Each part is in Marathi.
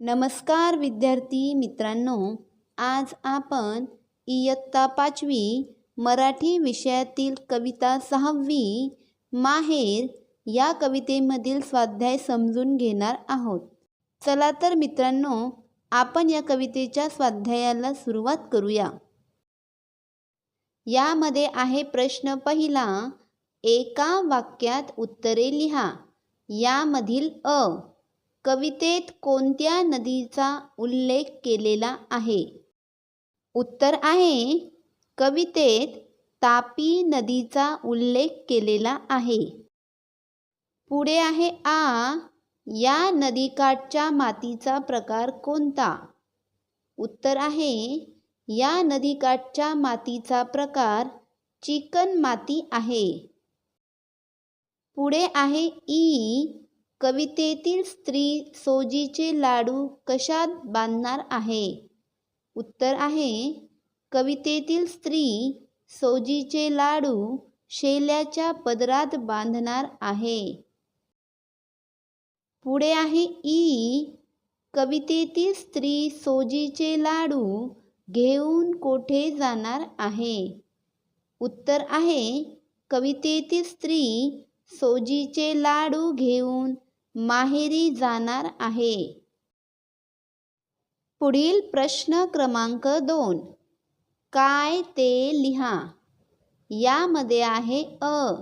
नमस्कार विद्यार्थी मित्रांनो आज आपण इयत्ता पाचवी मराठी विषयातील कविता सहावी माहेर या कवितेमधील स्वाध्याय समजून घेणार आहोत. चला तर मित्रांनो आपण या कवितेच्या स्वाध्यायाला सुरुवात करूया. यामध्ये आहे प्रश्न पहिला एका वाक्यात उत्तरे लिहा यामधील अ कवितेत कोणत्या नदीचा उल्लेख केलेला आहे? उत्तर आहे कवितेत तापी नदीचा उल्लेख केलेला आहे. पुढे आहे आ या नदीकाठच्या मातीचा प्रकार कोणता? उत्तर आहे या नदीकाठच्या मातीचा प्रकार चिकन माती आहे. पुढे आहे ई कवितेतील स्त्री सोजीचे लाडू कशात बांधणार आहे? उत्तर आहे कवितेतील स्त्री सोजीचे लाडू शेल्याच्या पदरात बांधणार आहे. पुढे आहे ई कवितेतील स्त्री सोजीचे लाडू घेऊन कोठे जाणार आहे? उत्तर आहे कवितेतील स्त्री सोजीचे लाडू घेऊन माहेरी जाणार आहे. पुढील प्रश्न क्रमांक दोन. काय ते लिहा. यामध्ये आहे अ.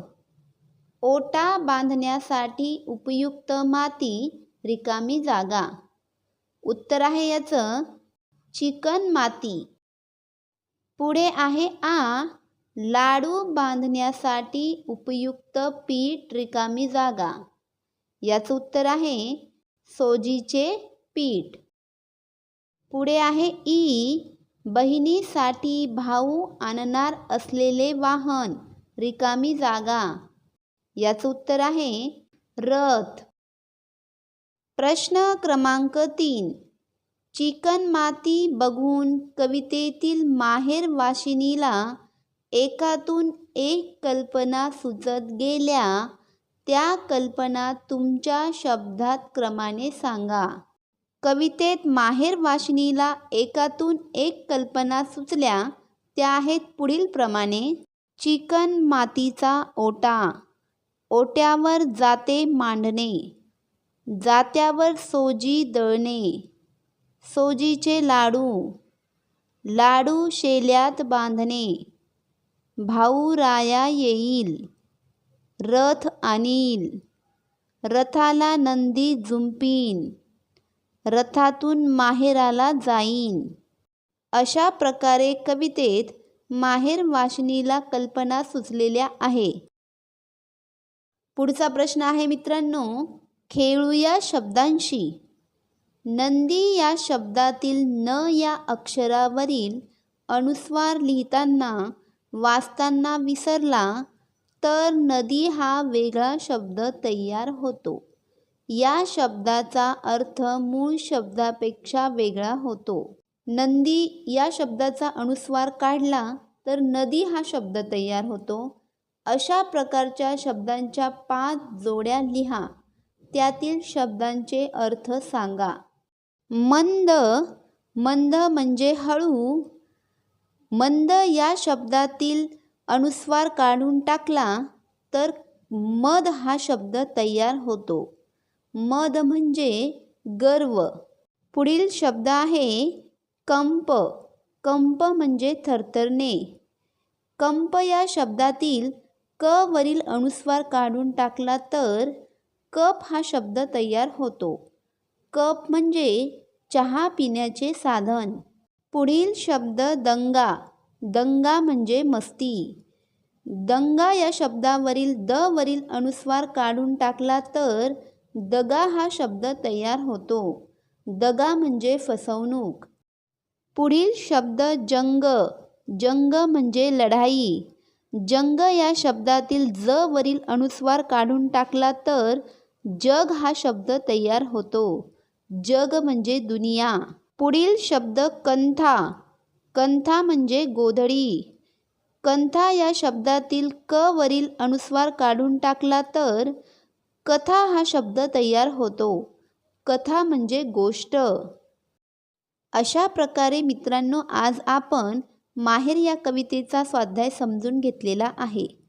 ओटा बांधण्यासाठी उपयुक्त माती रिकामी जागा. उत्तर आहे याचं. चिकन माती. पुढे आहे आ. लाडू बांधण्यासाठी उपयुक्त पीठ रिकामी जागा. याचं उत्तर आहे सोजीचे पीठ. पुढे आहे ई बहिणीसाठी भाऊ आणणार असलेले वाहन रिकामी जागा. याचं उत्तर आहे रथ. प्रश्न क्रमांक तीन. चिकन माती बघून कवितेतील माहेर वाशिनीला एकातून एक कल्पना सुचत गेल्या. त्या कल्पना तुमच्या शब्दात क्रमाने सांगा. कवितेत माहेर वाशिनीला एकातून एक कल्पना सुचल्या त्या आहेत पुढील प्रमाणे. चिकन मातीचा ओटा. ओट्यावर जाते मांडणे. जात्यावर सोजी दळणे. सोजीचे लाडू. लाडू शेल्यात बांधणे. भाऊ राया येईल. रथ आणील रथाला नंदी झुंपीन रथातून माहेराला जाईन. अशा प्रकारे कवितेत माहेर वाशिनीला कल्पना सुचलेल्या आहे. पुढचा प्रश्न आहे मित्रांनो खेळूया शब्दांशी. नंदी या शब्दातील न या अक्षरावरील अनुस्वार लिहिताना वाचताना विसरला तर नदी हा वेगळा शब्द तयार होतो. या शब्दाचा अर्थ मूळ शब्दापेक्षा वेगळा होतो. नंदी या शब्दाचा अनुस्वार काढला तर नदी हा शब्द तयार होतो. अशा प्रकारच्या शब्दांच्या पाच जोड्या लिहा. त्यातील शब्दांचे अर्थ सांगा. मंद मंद म्हणजे हळू. मंद या शब्दातील अनुस्वार काढून टाकला तर मद हा शब्द तयार होतो. मद म्हणजे गर्व. पुढील शब्द आहे कंप. कंप म्हणजे थरथरणे. कंप या शब्दातील क वरील अनुस्वार काढून टाकला तर कप हा शब्द तयार होतो. कप म्हणजे चहा पिण्याचे साधन. पुढील शब्द दंगा. दंगा म्हणजे मस्ती. दंगा या शब्दावरील द वरील अनुस्वार काढून टाकला तर दगा हा शब्द तयार होतो. दगा म्हणजे फसवणूक. पुढील शब्द जंग. जंग म्हणजे लढाई. जंग या शब्दातील ज वरील अनुस्वार काढून टाकला तर जग हा शब्द तयार होतो. जग म्हणजे दुनिया. पुढील शब्द कंथा. कंथा म्हणजे गोधडी. कंथा या शब्दातील क वरील अनुस्वार काढून टाकला तर कथा हा शब्द तयार होतो. कथा म्हणजे गोष्ट. अशा प्रकारे मित्रांनो आज आपण माहेर या कवितेचा स्वाध्याय समजून घेतलेला आहे.